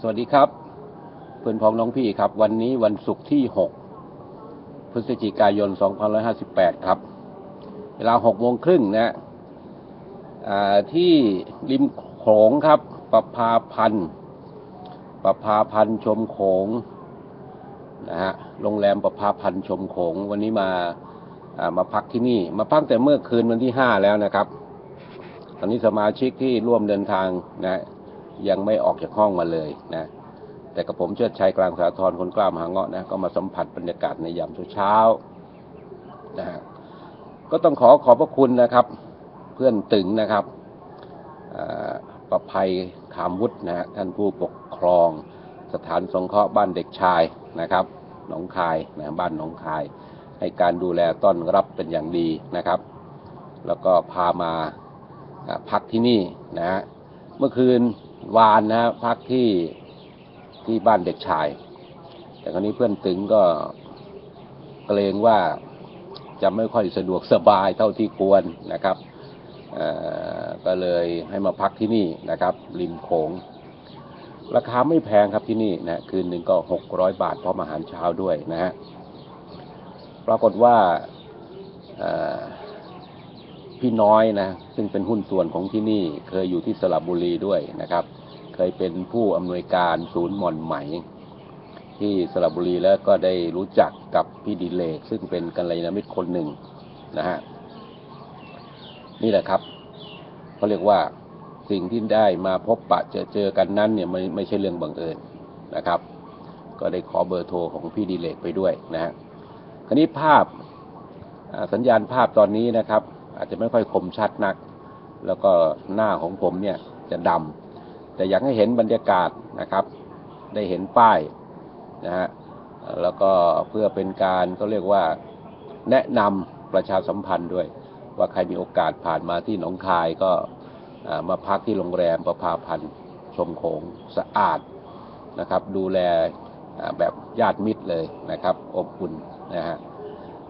สวัสดีครับเพื่อนพ้องน้องพี่ครับ วันนี้วันศุกร์ที่ 6 พฤศจิกายน 2558 ครับ เวลา6โมงครึ่งนะที่ริมโขงครับ ประภาพันธ์ประภาพันธ์ชมโขงนะฮะโรงแรมประภาพันธ์ชมโขง วันนี้มาามาพักที่นี่ มาพักแต่เมื่อคืนวันที่ 5 แล้วนะครับ ตอนนี้สมาชิกที่ร่วมเดินทางนะ ยังไม่ออกจากห้องมาเลยนะ แต่กับผมเชิดชัยกลางสาทรคนกล้ามหาเงาะนะก็มาสัมผัสบรรยากาศในยามเช้าๆนะฮะก็ต้องขอขอบพระคุณนะครับ เพื่อนตึงนะครับประภัยขามวุฒินะฮะท่านผู้ปกครองสถานสงเคราะห์บ้านเด็กชายนะครับหนองคายนะบ้านหนองคาย ให้การดูแลต้อนรับเป็นอย่างดีนะครับ แล้วก็พามาอ่าพักที่นี่นะฮะเมื่อคืน วานนะพักที่ที่บ้านเด็กชาย แต่คราวนี้เพื่อนตึงก็เกรงว่าจะไม่ค่อยสะดวกสบายเท่าที่ควรนะครับก็เลยให้มาพักที่นี่นะครับ ริมโขง ราคาไม่แพงครับที่นี่นะคืนหนึ่งก็หกร้อยบาทพร้อมอาหารเช้าด้วยนะฮะปรากฏว่า พี่น้อยนะซึ่งเป็นหุ้นส่วนของที่นี่เคยอยู่ที่สระบุรีด้วยนะครับ เคยเป็นผู้อำนวยการศูนย์หม่อนไหม ที่สระบุรีแล้วก็ได้รู้จักกับพี่ดิเลก ซึ่งเป็นกัลยาณมิตรคนหนึ่งนะฮะนี่แหละครับเขาเรียกว่าสิ่งที่ได้มาพบปะเจอเจอกันนั้นเนี่ยไม่ไม่ใช่เรื่องบังเอิญนะครับ ก็ได้ขอเบอร์โทรของพี่ดิเลกไปด้วยนะฮะคราวนี้ภาพสัญญาณภาพตอนนี้นะครับ อาจจะไม่ค่อยคมชัดนัก แล้วก็หน้าของผมเนี่ยจะดำแต่อยากให้เห็นบรรยากาศนะครับ ได้เห็นป้ายนะฮะแล้วก็เพื่อเป็นการก็เรียกว่าแนะนำประชาสัมพันธ์ด้วย ว่าใครมีโอกาสผ่านมาที่หนองคายก็มาพักที่โรงแรมประภาพันธ์ชมโขงสะอาดนะครับ ดูแลแบบญาติมิตรเลยนะครับ อบอุ่นนะฮะ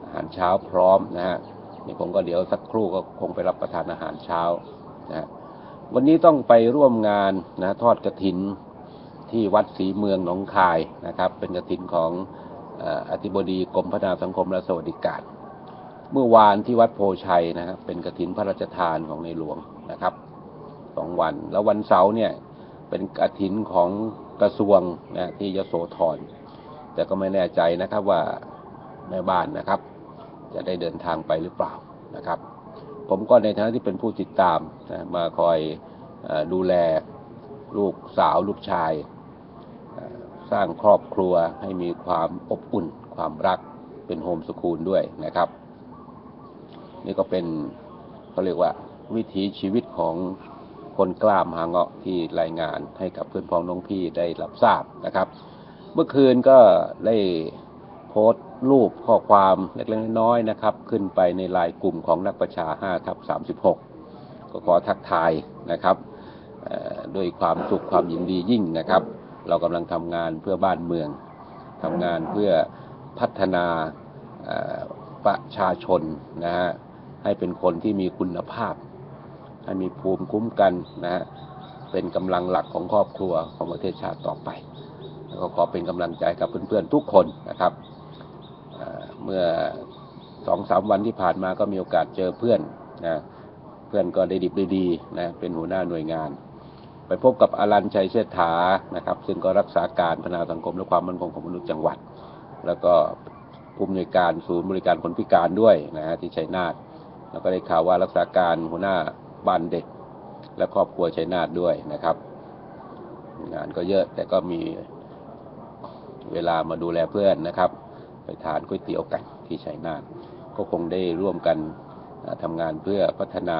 อาหารเช้าพร้อมนะฮะ นี่ผมก็เดี๋ยวสักครู่ก็คงไปรับประทานอาหารเช้านะฮะวันนี้ต้องไปร่วมงานนะทอดกระถินที่วัดศรีเมืองหนองคายนะครับ เป็นกระถินของเอ่ออธิบดีกรมพัฒนาสังคมและสวัสดิการ เมื่อวานที่วัดโพชัยนะครับเป็นกระถินพระราชทานของในหลวงนะครับสองวัน แล้ววันเสาร์เนี่ยเป็นกระถินของกระทรวงนะที่ยโสธรแต่ก็ไม่แน่ใจนะครับว่าแม่บ้านนะครับ จะได้เดินทางไปหรือเปล่านะครับ ผมก็ในฐานะที่เป็นผู้ติดตามนะมาคอยอดูแลลูกสาวลูกชาย สร้างครอบครัวให้มีความอบอุ่น ความรักเป็นโฮมสคูลด้วยนะครับ นี่ก็เป็นเขาเรียกว่าวิถีชีวิตของคนกล้ามหาเงาะที่รายงานให้กับเพื่อนพ้องน้องพี่ได้รับทราบนะครับ เมื่อคืนก็ได้โพสต์ รูปข้อความเล็กๆน้อยๆนะครับ ขึ้นไปในไลน์กลุ่มของนักประชา5ทับ36 ก็ขอทักทายนะครับด้วยความสุขความยินดียิ่งนะครับ เรากำลังทำงานเพื่อบ้านเมืองทำงานเพื่อพัฒนาประชาชนนะฮะให้เป็นคนที่มีคุณภาพ ให้มีภูมิคุ้มกันนะฮะเป็นกำลังหลักของครอบครัวของประเทศชาติต่อไป แล้วก็ขอเป็นกำลังใจกับเพื่อนๆทุกคนนะครับ เมื่อสองสามวันที่ผ่านมาก็มีโอกาสเจอเพื่อนนะเพื่อนก็ได้ดิบได้ดีนะเป็นหัวหน้าหน่วยงาน ไปพบกับอรันชัยเชษฐานะครับ ซึ่งก็รักษาการพัฒนาสังคมและความมั่นคงของมนุษย์จังหวัด แล้วก็ผู้อำนวยการศูนย์บริการคนพิการด้วยนะฮะที่ชัยนาทแล้วก็ได้ข่าวว่ารักษาการหัวหน้าบ้านเด็ก และครอบครัวชัยนาทด้วยนะครับ งานก็เยอะแต่ก็มีเวลามาดูแลเพื่อนนะครับ ไปทานก๋วยเตี๋ยวกันที่ชัยนาทก็คงได้ร่วมกันอ่าทำงานเพื่อพัฒนา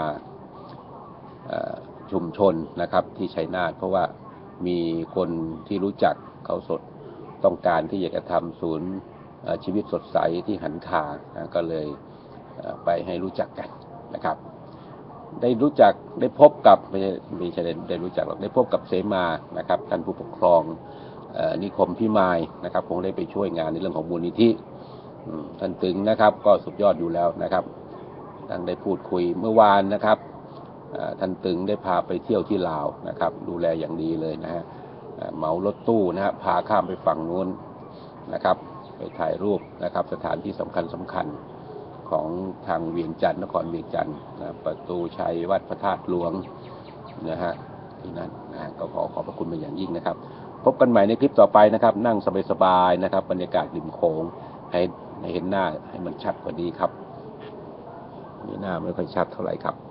ชุมชนนะครับที่ชัยนาทเพราะว่ามีคนที่รู้จักเขาสดต้องการที่อยากจะทำศูนย์ชีวิตสดใสที่หันคาก็เลยไปให้รู้จักกันนะครับ ได้รู้จักได้พบกับไม่ใช่ไม่ใช่ได้รู้จักหรอกได้พบกับเสมานะครับท่านผู้ปกครอง นิคมพิมายนะครับ คงได้ไปช่วยงานในเรื่องของมูลนิธิท่านตึงนะครับ ก็สุดยอดอยู่แล้วนะครับท่านได้พูดคุยเมื่อวานนะครับท่านตึงได้พาไปเที่ยวที่ลาวนะครับ ดูแลอย่างดีเลยนะฮะเหมารถตู้นะฮะพาข้ามไปฝั่งนู้นนะครับ ไปถ่ายรูปนะครับ สถานที่สำคัญสำคัญของทางเวียงจันทร์นครเวียงจันทร์นะประตูชัยวัดพระธาตุหลวงนะฮะที่นั่นนะก็ขอขอบพระคุณเป็นอย่างยิ่งนะครับ พบกันใหม่ในคลิปต่อไปนะครับ นั่งสบายๆนะครับ บรรยากาศริมโขงให้ให้เห็นหน้าให้มันชัดกว่านี้ครับนี่หน้าไม่ค่อยชัดเท่าไหร่ครับ